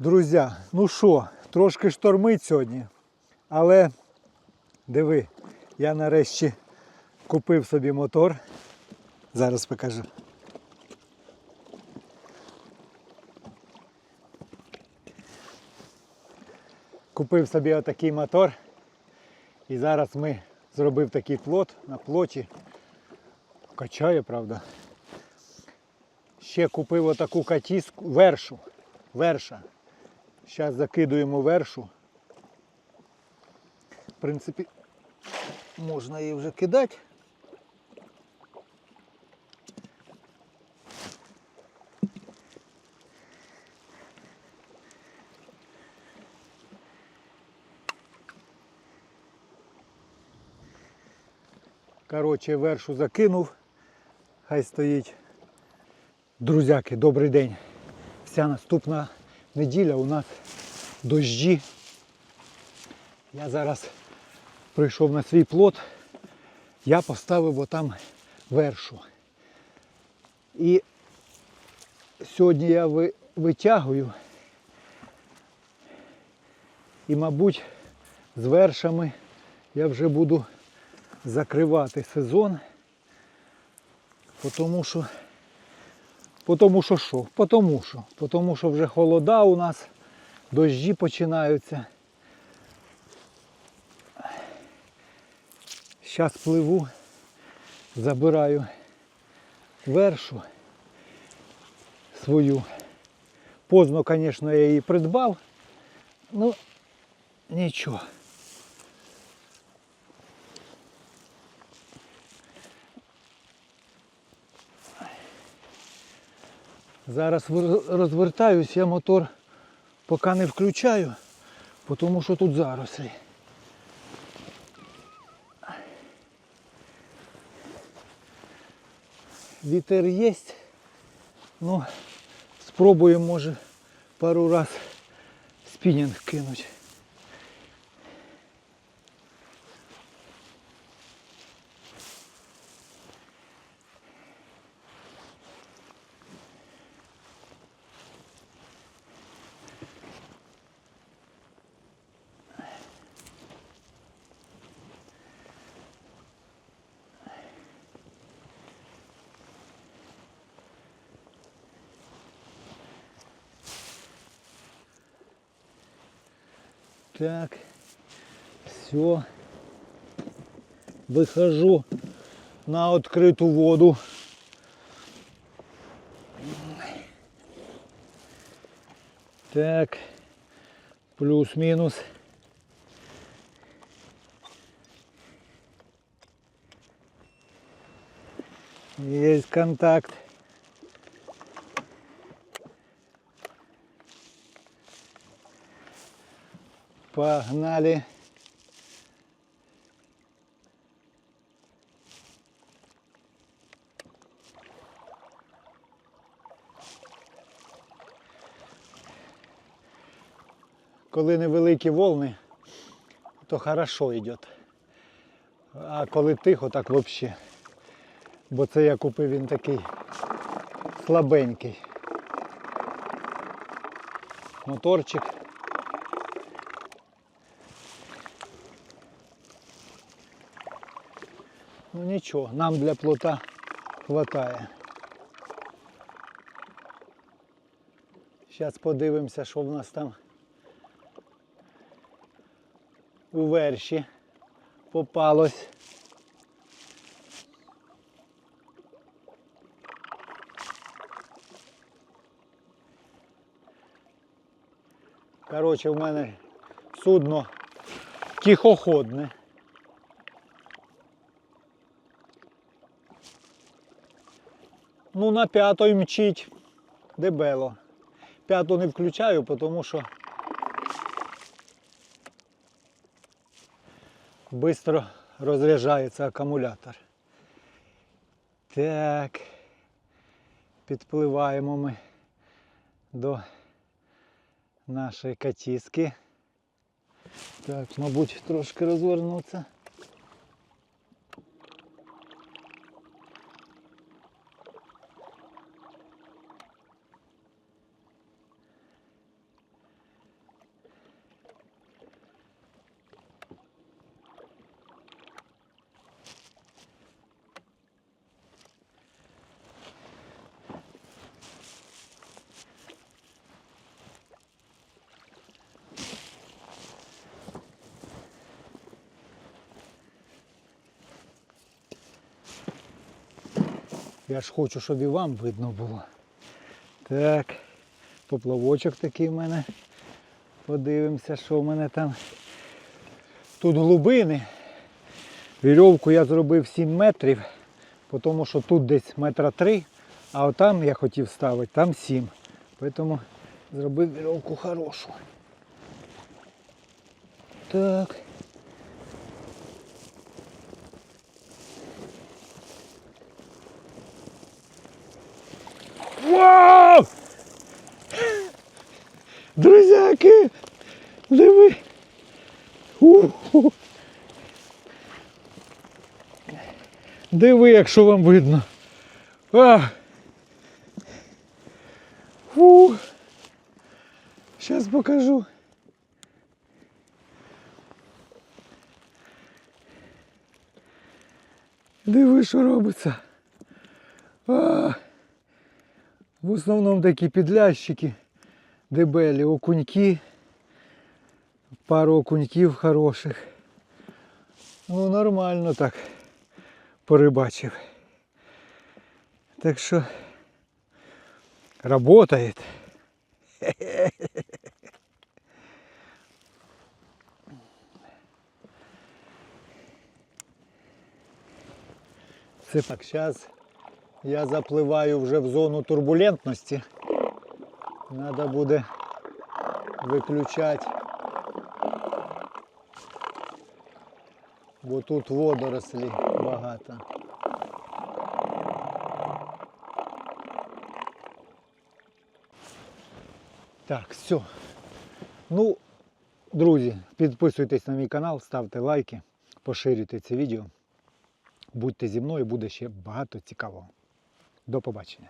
Друзі, ну що, трошки штормить сьогодні, але диви, я нарешті купив собі мотор. Зараз покажу. Купив собі отакий мотор. І зараз ми зробив такий плот на плоті. Качає, правда. Ще купив отаку катіску, вершу. Верша. Зараз закидуємо вершу. В принципі, можна її вже кидати. Коротше, вершу закинув. Хай стоїть. Друзяки, добрий день. Вся наступна неділя у нас дощі. Я зараз прийшов на свій плот. Я поставив отам вершу. І сьогодні я ви- витягую. І, мабуть, з вершами я вже буду закривати сезон. Тому що Потому що що? Потому що. Потому що вже холода у нас, дощі починаються. Зараз пливу, забираю вершу свою. Поздно, звісно, я її придбав. Ну, нічого. Зараз розвертаюсь, я мотор поки не включаю, тому що тут зарослі. Вітер є. Ну, спробуємо, може, пару раз спінінг кинуть. Так, все. Выхожу на открытую воду. Так, плюс-минус. Есть контакт. Погнали. Коли невеликі волни, то хорошо йде. А коли тихо, так взагалі. Бо це я купив він такий слабенький. Моторчик. Нічого, нам для плота хватає. Зараз подивимося, що в нас там у верші попалось. Коротше, в мене судно тихоходне. Ну, на п'ятої мчить дебело. П'яту не включаю, тому що швидко розряджається акумулятор. Так, підпливаємо ми до нашої катіски. Так, мабуть, трошки розвернутися. Я ж хочу, щоб і вам видно було. Так, поплавочок такий в мене. Подивимося, що в мене там. Тут глибини. Вірьовку я зробив 7 метрів, тому що тут десь метра 3, а отам я хотів ставити, там 7. Тому зробив вірьовку хорошу. Так. Друзяки! Диви! Диви, якщо вам видно. А! Фу! Зараз покажу. Диви, що робиться. А! В основному такі підлящики, дебелі, окуньки, пару окуньків хороших. Ну, нормально так порибачив. Так що работает. Це так, зараз я запливаю вже в зону турбулентності. Треба буде виключати. Бо тут водорослі багато. Так, все. Ну, друзі, підписуйтесь на мій канал, ставте лайки, поширюйте це відео. Будьте зі мною, буде ще багато цікавого. До побачення.